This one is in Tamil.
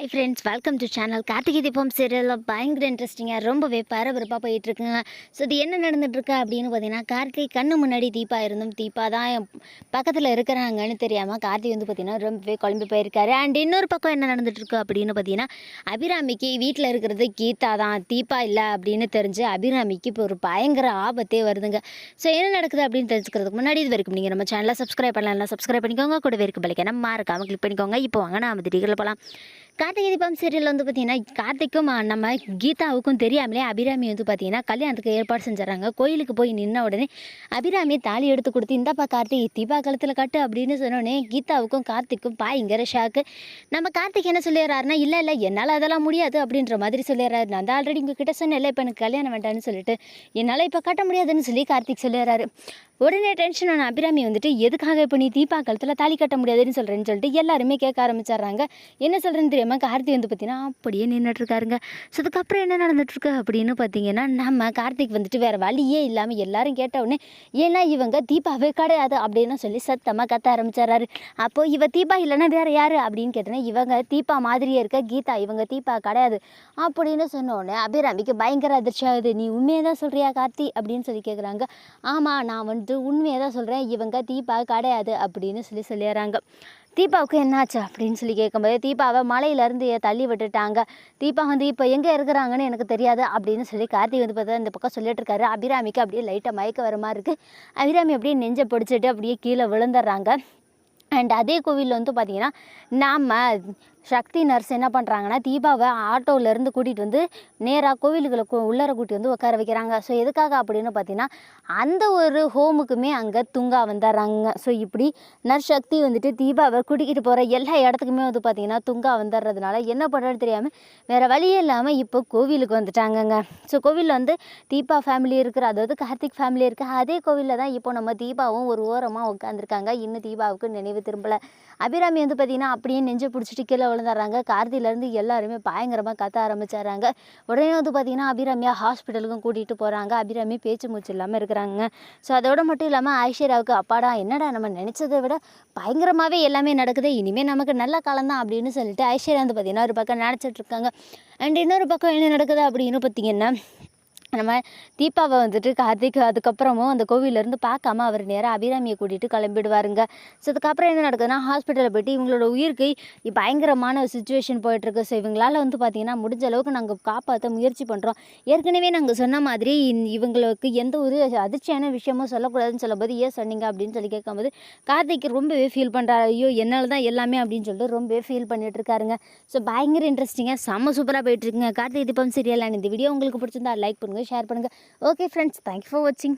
Hi friends welcome to channel Karthigai Deepam சீரியலில் பயங்கர இன்ட்ரெஸ்டிங்காக ரொம்பவே பரபரப்பாக போயிட்டுருக்குங்க. ஸோ இது என்ன நடந்துகிட்ருக்கு அப்படின்னு பார்த்தீங்கன்னா கார்த்திகை கண்ணு முன்னாடி தீபா இருந்தும் தீபா தான் என் பக்கத்தில் இருக்கிறாங்கன்னு தெரியாமல் கார்த்திகை வந்து பார்த்திங்கன்னா ரொம்பவே குழம்பி போயிருக்காரு. அண்ட் இன்னொரு பக்கம் என்ன நடந்துகிட்ருக்கு அப்படின்னு பார்த்தீங்கன்னா அபிராமிக்கு வீட்டில் இருக்கிறது கீதா தான். தீபா இல்லை அப்படின்னு தெரிஞ்சு அபிராமிக்கு இப்போ ஒரு பயங்கர ஆபத்தே வருதுங்க. ஸோ என்ன நடக்குது அப்படின்னு தெரிஞ்சுக்கிறதுக்கு முன்னாடி இது வரைக்கும் நீங்கள் நம்ம சேனலை சப்ஸ்கிரைப் பண்ணலாம் சப்ஸ்கிரைப் பண்ணிக்கோங்க. கூடவே இருக்க பலிக்கான மறக்காமல் கிளிக் பண்ணிக்கோங்க. இப்போ வாங்க நாம திரிகளில் போகலாம் கார்த்திகை தீபம் சீரியல் வந்து பார்த்தீங்கன்னா கார்த்திக்கும் நம்ம கீதாவுக்கும் தெரியாமலே அபிராமி வந்து பார்த்தீங்கன்னா கல்யாணத்துக்கு ஏற்பாடு செஞ்சுறாங்க கோயிலுக்கு போய் நின்ன உடனே அபிராமி தாலி எடுத்து கொடுத்து இந்தாப்பா கார்த்திக் தீபா காலத்தில் கட்டு அப்படின்னு சொன்னோடனே கீதாவுக்கும் கார்த்திக்கும் பாய்ங்கிற ஷாக்கு நம்ம கார்த்திக் என்ன சொல்லிடுறாருன்னா இல்லை இல்லை என்னால் அதெல்லாம் முடியாது அப்படின்ற மாதிரி சொல்லிடுறாரு. நான் தான் ஆல்ரெடி உங்ககிட்ட இல்லை இப்போ எனக்கு கல்யாணம் வேண்டாம்னு சொல்லிட்டு என்னால் இப்போ கட்ட முடியாதுன்னு சொல்லி கார்த்திக் சொல்லிடுறாரு. உடனே டென்ஷன் ஆன அபிராமி வந்துட்டு எதுக்காக இப்போ நீ தீபா கழுத்தில் தாலி கட்ட முடியாதுன்னு சொல்கிறேன்னு சொல்லிட்டு எல்லாருமே கேட்க ஆரம்பிச்சிடுறாங்க. என்ன சொல்கிறேன்னு தெரியாமல் கார்த்திக் வந்து பார்த்தீங்கன்னா அப்படியே நின்றுட்டுருக்காருங்க ஸோ அதுக்கப்புறம் என்ன நடந்துட்டுருக்கு அப்படின்னு பார்த்தீங்கன்னா நம்ம கார்த்திக் வந்துட்டு வேறு வழியே இல்லாமல் எல்லாரும் கேட்டவுடனே ஏன்னா இவங்க தீபாவே கிடையாது அப்படின்னு சொல்லி சத்தமாக கத்த ஆரம்பிச்சிடுறாரு. அப்போது இவ தீபா இல்லைன்னா வேறு யார்? அப்படின்னு கேட்டோன்னே இவங்க தீபா மாதிரியே இருக்க கீதா இவங்க தீபா கிடையாது. அப்படின்னு சொன்ன உடனே அபிராமிக்கு பயங்கர அதிர்ச்சி ஆகுது நீ உண்மையை தான் சொல்கிறியா கார்த்தி? அப்படின்னு சொல்லி கேட்குறாங்க ஆமாம் நான் வந்து வந்துட்டு உண்மையை தான் சொல்கிறேன் இவங்க தீபா கிடையாது அப்படின்னு சொல்லி சொல்லிடுறாங்க. தீபாவுக்கு என்னாச்சு அப்படின்னு சொல்லி கேட்கும்போது தீபாவை மலையிலேருந்து தள்ளி விட்டுட்டாங்க. தீபா வந்து இப்போ எங்கே இருக்கிறாங்கன்னு எனக்கு தெரியாது அப்படின்னு சொல்லி கார்த்திக் வந்து பார்த்தா இந்த பக்கம் சொல்லிட்டு இருக்காரு. அபிராமிக்கு அப்படியே லைட்டாக மயக்க வர மாதிரி இருக்குது அபிராமி அப்படியே நெஞ்சை பிடிச்சிட்டு அப்படியே கீழே விழுந்துடுறாங்க. அண்ட் அதே கோவிலில் வந்து பார்த்திங்கன்னா நாம் சக்தி நர்ஸ் என்ன பண்ணுறாங்கன்னா தீபாவை ஆட்டோவிலேருந்து கூட்டிகிட்டு வந்து நேராக கோவிலுக்குள்ள உள்ளார கூட்டி வந்து உட்கார வைக்கிறாங்க. ஸோ எதுக்காக அப்படின்னு பார்த்தீங்கன்னா அந்த ஒரு ஹோமுக்குமே அங்கே துங்கா வந்துடுறாங்க. ஸோ இப்படி நர்ஸ் சக்தி வந்துட்டு தீபாவை கூட்டிக்கிட்டு போகிற எல்லா இடத்துக்குமே வந்து பார்த்திங்கன்னா துங்கா வந்துடுறதுனால என்ன பண்ணுறதுன்னு தெரியாமல் வேறு வழியே இல்லாமல் இப்போ கோவிலுக்கு வந்துட்டாங்கங்க. ஸோ கோவிலில் வந்து தீபா ஃபேமிலி இருக்கிற அதாவது கார்த்திக் ஃபேமிலி இருக்குது அதே கோவிலில் தான் இப்போ நம்ம தீபாவும் ஒரு ஓரமாக உட்காந்துருக்காங்க இன்னும் தீபாவுக்கு நினைவு திரும்பலை. அபிராமி வந்து பார்த்திங்கன்னா அப்படியே நெஞ்சு பிடிச்சிட்டு கீழே விழுந்துடுறாங்க. கார்த்திலேருந்து எல்லாருமே பயங்கரமாக கத்த ஆரம்பிச்சிடுறாங்க. உடனே வந்து பார்த்திங்கன்னா அபிராமியா ஹாஸ்பிட்டலுக்கும் கூட்டிகிட்டு போகிறாங்க அபிராமி பேச்சு மூச்சு இல்லாமல் இருக்கிறாங்க. ஸோ அதோட மட்டும் இல்லாமல் ஐஸ்வர்யாவுக்கு அப்பாடா என்னடா நம்ம நினச்சதை விட பயங்கரமாகவே எல்லாமே நடக்குது. இனிமேல் நமக்கு நல்ல காலம் தான் அப்படின்னு சொல்லிட்டு ஐஸ்வர்யா வந்து பார்த்திங்கன்னா ஒரு பக்கம் நினச்சிட்ருக்காங்க அண்ட் இன்னொரு பக்கம் என்ன நடக்குது அப்படின்னு பார்த்தீங்கன்னா நம்ம தீபாவை வந்துட்டு கார்த்திக் அதுக்கப்புறமும் அந்த கோவிலேருந்து பார்க்காம அவர் நேராக அபிராமியை கூட்டிகிட்டு கிளம்பிடுவாருங்க. ஸோ அதுக்கப்புறம் என்ன நடக்குதுன்னா ஹாஸ்பிட்டலில் போயிட்டு இவங்களோட உயிருக்கு பயங்கரமான சுச்சுவேஷன் போயிட்டுருக்கு. ஸோ இவங்களால் வந்து பார்த்திங்கன்னா முடிஞ்ச அளவுக்கு நாங்கள் காப்பாற்ற முயற்சி பண்ணுறோம் ஏற்கனவே நாங்கள் சொன்ன மாதிரி இவங்களுக்கு எந்த ஒரு அதிர்ச்சியான விஷயமும் சொல்லக்கூடாதுன்னு சொல்லும்போது ஏன் சொன்னீங்க? அப்படின்னு சொல்லி கேட்கும்போது கார்த்திக் ரொம்பவே ஃபீல் பண்ணுறாரு ஐயோ என்னால் தான் எல்லாமே அப்படின்னு சொல்லிட்டு ரொம்பவே ஃபீல் பண்ணிட்டுருக்காருங்க ஸோ பயங்கர இன்ட்ரெஸ்டிங்காக செம்ம சூப்பராக போயிட்டுருக்குங்க. கார்த்திக் தீபம் சரியில்லை இந்த வீடியோ உங்களுக்கு பிடிச்சிருந்தா லைக் பண்ணுங்கள் பண்ணுங்கள் ஷேர் பண்ணுங்கள் ஓகே ஃப்ரெண்ட்ஸ் தேங்க்யூ ஃபார் வாட்சிங்